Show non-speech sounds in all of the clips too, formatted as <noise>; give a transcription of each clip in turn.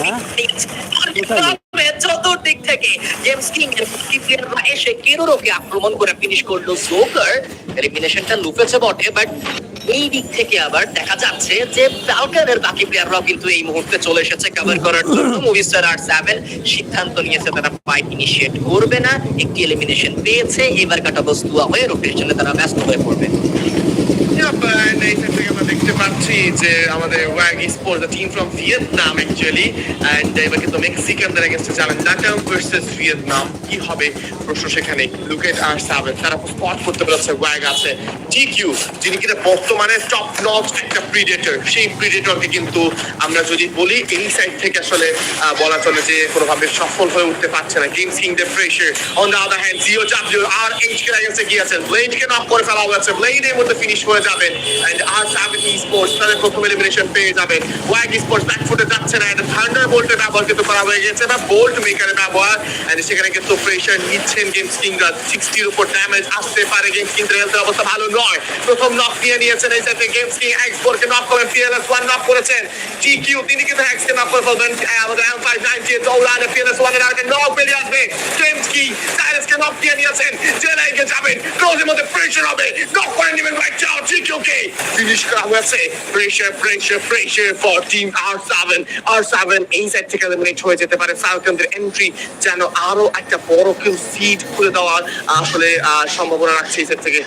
হ্যাঁ? চতুর্দিক থেকে জেমস কিং এসে কেরোরোকে আক্রমণ করে ফিনিশ করল জোকার এলিমিনেশনটা লুফেছে বটে বাট এই দিক থেকে আবার দেখা যাচ্ছে যে ফ্যালকনের বাকি প্লেয়াররাও কিন্তু এই মুহূর্তে চলে এসেছে কভার করার জন্য। <coughs> মুভিস্টার আর সেভেন সিদ্ধান্ত নিয়েছে তারা ফাইট ইনিশিয়েট করবে না একটি এলিমিনেশন পেয়েছে এবার কাটা বস্তু হয়ে রোটেশনে তারা ব্যস্ত হয়ে পড়বে। এই থেকে আমরা দেখতে পাচ্ছি যে আমাদের sports the team from Vietnam actually and এবার কিন্তু মেক্সিকানদের এগেনস্টে চ্যালেঞ্জ ভার্সেস ভিয়েতনাম কি হবে প্রশ্ন সেখানে? লুকেট আর তারা স্পট করতে ওয়াগ আছে। যিনি কিনা বর্তমানে টপ নচ একটা প্রিডেটর সেই প্রিডেটরকে কিন্তু আমরা যদি বলি, এই সাইড থেকে আসলে বলা চলে যে কোনোভাবে সফল হয়ে উঠতে পারছে না। Games king the pressure on the other hand Jio W R H K against গিয়েছেন ব্লেডকে নক করে ফেলা হয়েছে ব্লেডের মধ্যে ফিনিশ হয়ে যাবেন এন্ড আর সাবেন স্পোর্টস তাদের প্রথম এলিমিনেশন পেয়ে যাবেন ওয়াগ স্পোর্টস ব্যাক ফুটে যাচ্ছে না এন্ড থান্ডার বোল্টের ব্যবহার কিন্তু করা হয়ে গেছে বা বোল্ট মেকারের ব্যবহার। এন্ড সেখানে কিন্তু প্রেশার নিচ্ছেন গেমস কিংরা সিক্সটির উপর ড্যামেজ আসতে পারে। গেমস কিংদের হেলথের অবস্থা ভালো নয়। প্রথম নক নিয়ে নিয়েছেন এই সেটে গেমস কিং এক্স বোর্ডকে নক করেন পিএলএস ওয়ান নক করেছেন। টিকিউ তিনি কিন্তু এক্সকে নক করে ফেলবেন। আমাদের এম ফাইভ নাইন কে দৌড়ানে পিএলএস ওয়ানের আগে নক বেরিয়ে আসবে। গেমস কি সাইলেন্সকে নক দিয়ে নিয়েছেন। জেলাইকে যাবেন। ক্লোজের মধ্যে প্রেশার হবে। নক করে নেবেন রাইট চাও টিকিউকে ফিনিশ করা হয়েছে pressure pressure pressure for team R seven এই সাইড থেকে এলিমিনেট হয়ে যেতে পারে ফালকনদের এন্ট্রি যেন আরও একটা বড় কেউ সিট খুলে দেওয়ার আসলে সম্ভাবনা রাখছে এই সাইড থেকে।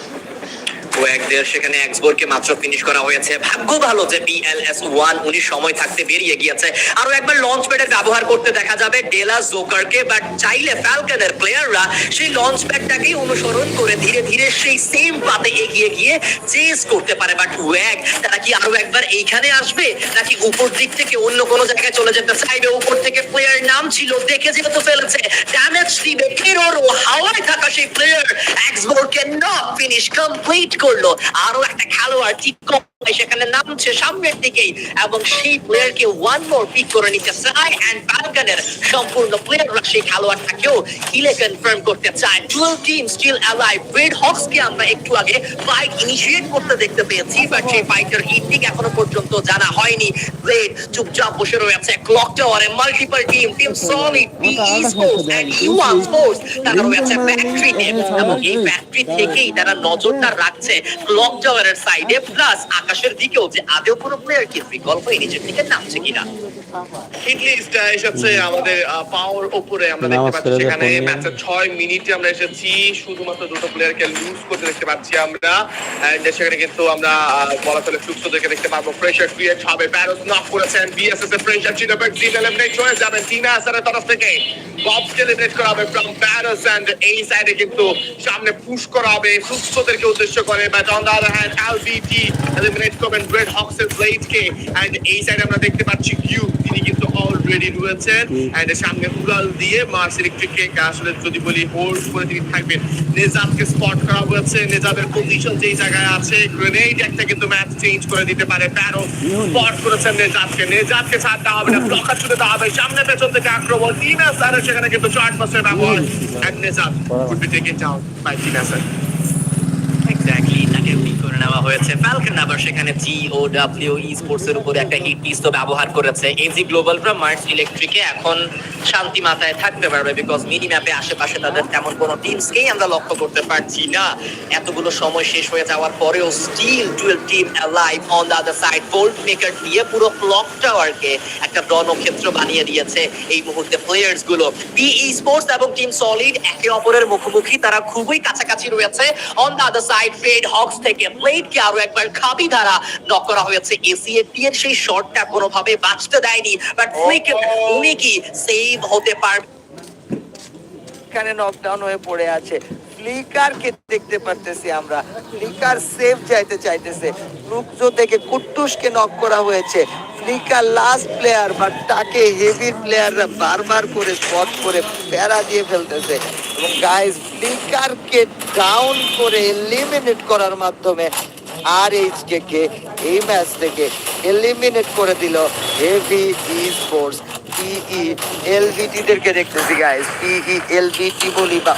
ওয়াগদের সেখানে এক্সবোরকে মাত্র ফিনিশ করা হয়েছে। ভাগ্য ভালো যে বিএলএস ওয়ান উনি সময় থাকতে বেরিয়ে গিয়েছে। আরও একবার লঞ্চ প্যাডের ব্যবহার করতে দেখা যাবে ডেলা জোকারকে বাট চাইলে ফ্যালকনের প্লেয়াররা সেই লঞ্চ প্যাডটাকেই অনুসরণ করে ধীরে ধীরে সেই সেম পাতে এগিয়ে গিয়ে চেস করতে পারে। বাট ওয়াগ তারা কি আরও একবার এইখানে আসবে? নাকি উপর দিক থেকে অন্য কোনো জায়গায় চলে যেতে চাইবে উপর থেকে প্লেয়ার নাম ছিল, দেখে যেহেতু ফেলেছে ড্যামেজ দিবে। কেরোরো হাওয়ায় থাকা সেই প্লেয়ার ফিনিশ কমপ্লিট করল। আরও একটা খেলোয়াড় কম সেখানে নামছে সামনের দিকেই এবং সেই প্লেয়ারকে ওয়ান মোর পিক করে নিতে চায় এন্ড ফালকনের সম্পূর্ণ প্লেয়াররা সেই খেলোয়াড়টাকেও কিলে কনফার্ম করতে চায়। Twelve team still alive red hawks কে আমরা একটু আগে ফাইট ইনিশিয়েট করতে দেখতে পেয়েছি বাট সেই ফাইটার হিটিং এখনও পর্যন্ত জানা হয়নি। ব্লেড চুপচাপ বসে রয়েছে ক্লক টাওয়ারে multiple team team solid BE sports and Yuan sports তারা রয়েছে ফ্যাক্টরিতে এবং এই ফ্যাক্টরি থেকেই তারা নজরটা রাখছে ক্লক টাওয়ারের সাইডে প্লাস আকাশের দিকেও যে আদেও কোনো প্লেয়ার কি বিকল্প এই নিচের দিকে নামছে কিনা? এসেছে আমাদের পাওয়ার উপরে আমরা দেখতে পাচ্ছি সেখানে ম্যাচের ছয় মিনিটে আমরা এসেছি। শুধুমাত্র দুটো প্লেয়ারকে লুজ করতে দেখতে পাচ্ছি আমরা। সেখানে কিন্তু আমরা বলা চলে সুস্থদেরকে দেখতে পাবো। প্রেশার ক্রিয়েট হবে। প্যারোস নক করেছেন। বিএসএস এর প্রেশার ছিল বাট টিম এলিমিনেট হয়ে যাবে। টিনা আসারের তরফ থেকে ববসকে এলিমিনেট করা হবে ফ্রম প্যারোস এন্ড এই সাইডে কিন্তু সামনে পুশ করা হবে। সুস্থদেরকে উদ্দেশ্য করে but on the other hand LBT eliminate করবেন রেড হক্স এর ব্লেডকে এন্ড এই সাইডে আমরা দেখতে পাচ্ছি কিউ তিনি কিন্তু অলরেডি রয়েছেন এন্ড সামনে উড়াল দিয়ে মার্স ইলেকট্রিককে আসলে যদি বলি হোল্ড করে তিনি থাকবেন। নেজাদকে স্পট করা হয়েছে নেজাদের পজিশন যেই জায়গায় আছে গ্রেনেড একটা কিন্তু ম্যাচ চেঞ্জ করে দিতে পারে প্যারো স্পট করেছেন নেজাদকে নেজাদকে ছাড় দেওয়া হবে না ব্লকার ছুটে দেওয়া হবে সামনে পেছন থেকে আক্রমণ তিন আসারের সেখানে কিন্তু চার পাসের ব্যবহার। এন্ড নেজাদ would be taken down by তিন আসার এক্স্যাক্টলি তাকে পিক করে নেওয়া হয়েছে। ফ্যালকন আবার সেখানে জি ও ডাব্লিউ ই স্পোর্টস এর উপরে একটা হিট পিস তো ব্যবহার করেছে। এজি গ্লোবাল ফ্রম মার্চ ইলেকট্রিকে এখন শান্তি মাথায় থাকতে পারবে বিকজ মিনি ম্যাপে আশেপাশে তাদের তেমন কোনো টিমসকেই আমরা লক্ষ্য করতে পারছি না। এতগুলো সময় শেষ হয়ে যাওয়ার পরেও still twelve team alive on the other side volt maker দিয়ে পুরো ক্লক টাওয়ারকে একটা রণক্ষেত্র বানিয়ে দিয়েছে এই মুহূর্তে প্লেয়ার্সগুলো। বিই স্পোর্টস এবং টিম সলিড একে অপরের মুখোমুখি, তারা খুবই কাছাকাছি রয়েছে। On the other side fed hawks থেকে প্লেটকে আরও একবার খাবি দ্বারা নক করা হয়েছে। এসিএটি এর সেই শটটা কোনোভাবে বাঁচতে দেয়নি বাট উনি কি সেভ হতে পারবে এখানে নকডাউন হয়ে পড়ে আছে। ফ্লিকারকে দেখতে পারতেছি আমরা। ফ্লিকার সেভ চাইতে চাইতেছে। রুকজো থেকে কুট্টুসকে নক করা হয়েছে। ফ্লিকার লাস্ট প্লেয়ার বাট তাকে হেভি প্লেয়াররা বারবার করে স্পট করে প্যারা দিয়ে ফেলতেছে। এবং গাইস ফ্লিকারকে ডাউন করে এলিমিনেট করার মাধ্যমে আর এইচ কে কে এই ম্যাচ থেকে এলিমিনেট করে দিল heavy esports PE LBT দেরকে দেখতেছি গাইস পিই এলবিটি বলি বা